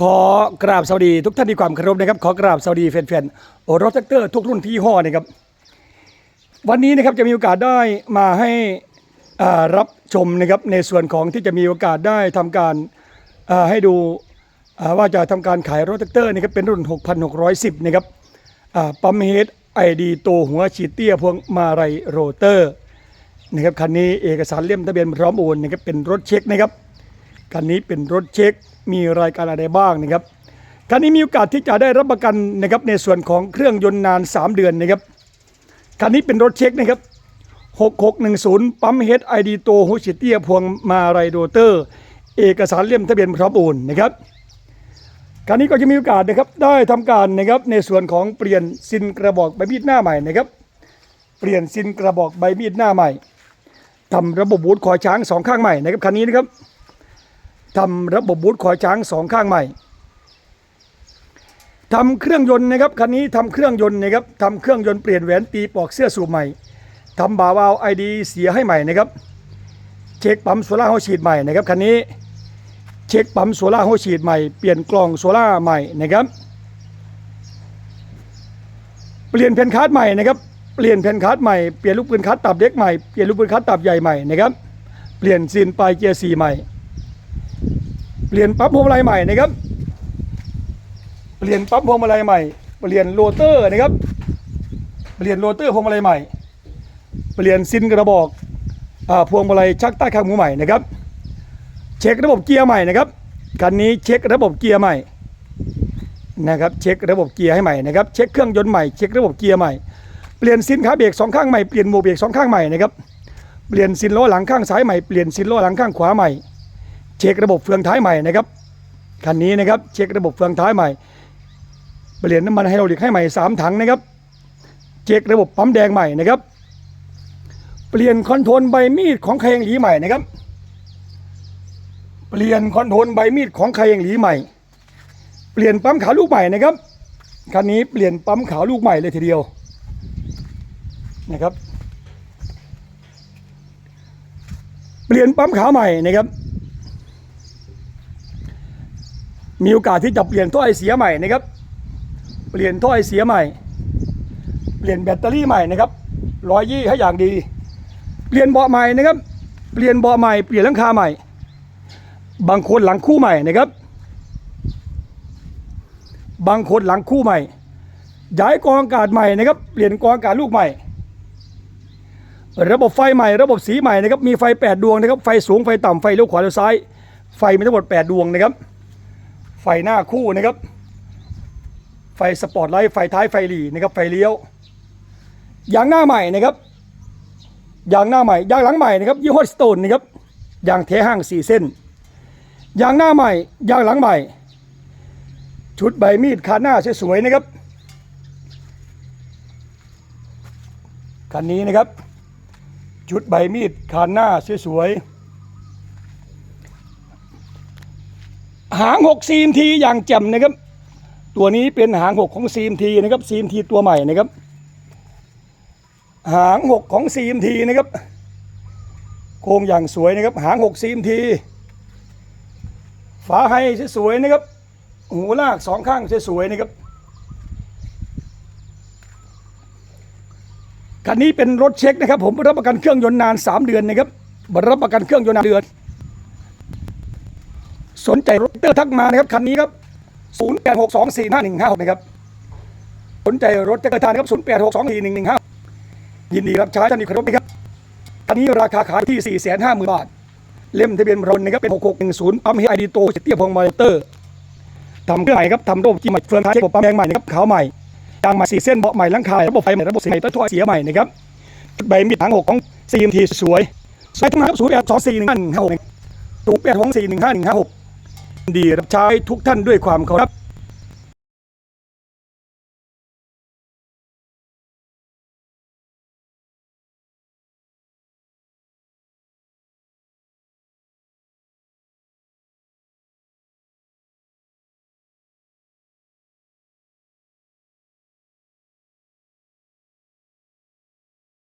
ขอกราบสวัสดีทุกท่านที่ความเคารพนะครับ ขอกราบสวัสดีแฟนๆรถแท็กเตอร์ทุกรุ่นที่ยี่ห้อนะครับ วันนี้นะครับจะมีโอกาสได้มาให้รับชมนะครับในส่วนของที่จะมีโอกาสได้ทำการาให้ดูว่าจะทำการขายรถแท็กเตอร์นะครับเป็นรุ่น 6,610 นะครับปั๊มเฮดไอดีโตหัวฉีดเตี้ยพวงมาลัยโรเตอร์นะครับคันนี้เอกสารเล่มทะเบียนพร้อมโอนนะครับเป็นรถเช็คนะครับ คันนี้เป็นรถเช็ค มีรายการอะไรบ้างนะครับ คันนี้มีโอกาสที่จะได้รับประกันนะครับในส่วนของเครื่องยนต์นาน 3 เดือนนะครับ คันนี้เป็นรถเช็คนะครับ 6610 ปั๊มเฮดไอดีโตฮูชิเตียพวงมาไรโดเตอร์ เอกสารเล่มทะเบียนพร้อมโอนนะครับคันนี้ก็จะมีโอกาสนะครับได้ทำการนะครับในส่วนของเปลี่ยนซินกระบอกใบมีดหน้าใหม่นะครับเปลี่ยนซินกระบอกใบมีดหน้าใหม่ทำระบบบูทคอยช้างสองข้างใหม่นะครับคันนี้นะครับ ทำระบบบูทคอยช้างสองข้างใหม่ทำเครื่องยนต์นะครับคันนี้ทำเครื่องยนต์นะครับทำเครื่องยนต์เปลี่ยนแหวนตีปอกเสื้อสูบใหม่ทำบาวาล์วไอดีเสียให้ใหม่นะครับเช็คปั๊มโซล่าร์โฮฉีดใหม่นะครับคันนี้เช็คปั๊มโซล่าร์โฮฉีดใหม่เปลี่ยนกล่องโซล่าใหม่นะครับเปลี่ยนแผ่นคัสใหม่นะครับเปลี่ยนแผ่นคัสใหม่เปลี่ยนลูกปืนคัสตับเล็กใหม่เปลี่ยนลูกปืนคัสตับใหญ่ใหม่นะครับเปลี่ยนซีนปลายเกียร์สี่ใหม่ เปลี่ยนปั๊มพวงมาลัยใหม่นะครับ เปลี่ยนปั๊มพวงมาลัยใหม่ เปลี่ยนโรเตอร์นะครับ เปลี่ยนโรเตอร์พวงมาลัยใหม่ เปลี่ยนซินกระบอกอพวงมาลัยชักใต้ข้างหมูใหม่นะครับ เช็คระบบเกียร์ใหม่นะครับคันนี้เช็คระบบเกียร์ใหม่นะครับ เช็คระบบเกียร์ให้ใหม่นะครับ เช็คเครื่องยนต์ใหม่ เช็คระบบเกียร์ใหม่ เปลี่ยนซินขาเบรกสองข้างใหม่ เปลี่ยนโมเบรกสองข้างใหม่นะครับ เปลี่ยนซินล้อหลังข้างซ้ายใหม่ เปลี่ยนซินล้อหลังข้างขวาใหม่ เช็คระบบเฟืองท้ายใหม่นะครับคันนี้นะครับเช็คระบบเฟืองท้ายใหม่เปลี่ยนน้ำมันไฮโดรลิกให้ใหม่สามถังนะครับ เช็คระบบปั๊มแดงใหม่นะครับ เปลี่ยนคอนโทรลใบมีดของใครงหลีใหม่นะครับ เปลี่ยนคอนโทรลใบมีดของใครงหลีใหม่ เปลี่ยนปั๊มขาลูกใหม่นะครับคันนี้เปลี่ยนปั๊มขาลูกใหม่เลยทีเดียวนะครับ เปลี่ยนปั๊มขาใหม่นะครับ มีโอกาสที่จะเปลี่ยนท่อไอเสียใหม่นะครับ เปลี่ยนท่อไอเสียใหม่ เปลี่ยนแบตเตอรี่ใหม่นะครับร้อยยี่ให้อย่างดี เปลี่ยนเบาะใหม่นะครับ เปลี่ยนเบาะใหม่ เปลี่ยนหลังคาใหม่ บางคนหลังคู่ใหม่นะครับ บางคนหลังคู่ใหม่ ย้ายกองอากาศใหม่นะครับ เปลี่ยนกองอากาศลูกใหม่ ระบบไฟใหม่ ระบบสีใหม่นะครับ มีไฟ 8 ดวงนะครับ ไฟสูง ไฟต่ำไฟเลี้ยวขวาเลี้ยวซ้าย ไฟมีทั้งหมด 8 ดวงนะครับ ไฟหน้าคู่นะครับ ไฟสปอร์ตไลท์ไฟท้ายไฟหลีนะครับไฟเลี้ยวยางหน้าใหม่นะครับยางหน้าใหม่ยางหลังใหม่นะครับยี่ห้อสโตนนะครับยางเทห้างสี่เส้นยางหน้าใหม่ยางหลังใหม่ ชุดใบมีดคาหน้าสวยๆนะครับคันนี้นะครับ ชุดใบมีดคานหน้าสวยๆ หางหกซีมทีอย่างแจ่มนะครับ ตัวนี้เป็นหางหกของซีมทีนะครับซีมทีตัวใหม่นะครับ หางหกของซีมทีนะครับโครงอย่างสวยนะครับ หางหกซีมทีฝาให้สวยๆนะครับ หูลากสองข้างสวยๆนะครับคันนี้เป็นรถเช็คนะครับ ผมรับประกันเครื่องยนต์นาน 3 เดือนนะครับรับประกันเครื่องยนต์นานเดือน สนใจรถเตอร์ทักมานะครับคันนี้ครับ086245156นะครับสนใจรถเตอร์ทานครับ08624115ยินดีรับใช้ท่านอีกครั้งนะครับอันนี้ราคาขายที่450,000บาท เล่มทะเบียนรถนะครับเป็น6610ปั๊มเฮไอดีโตเตี้ยพงมาเตอร์ทำเครื่องใหม่ครับทำระบบจีใหม่เฟืองท้ายระบบปั๊มแดงใหม่นะครับขาวใหม่ยางใหม่สีเส้นเบาะใหม่ลังคาระบบไฟใหม่ระบบเสียงใหม่ต้นท่อเสียใหม่นะครับใบมีดหางหกของ CMT สวยสวยทั้งนั้นครับศูนย์แปดสองสี่หนึ่งห้าหนึ่งห้าหกศูนย์แปดสองสี่หนึ่งห้าหนึ่งห้าหก ดีรับใช้ทุกท่านด้วยความเคารพ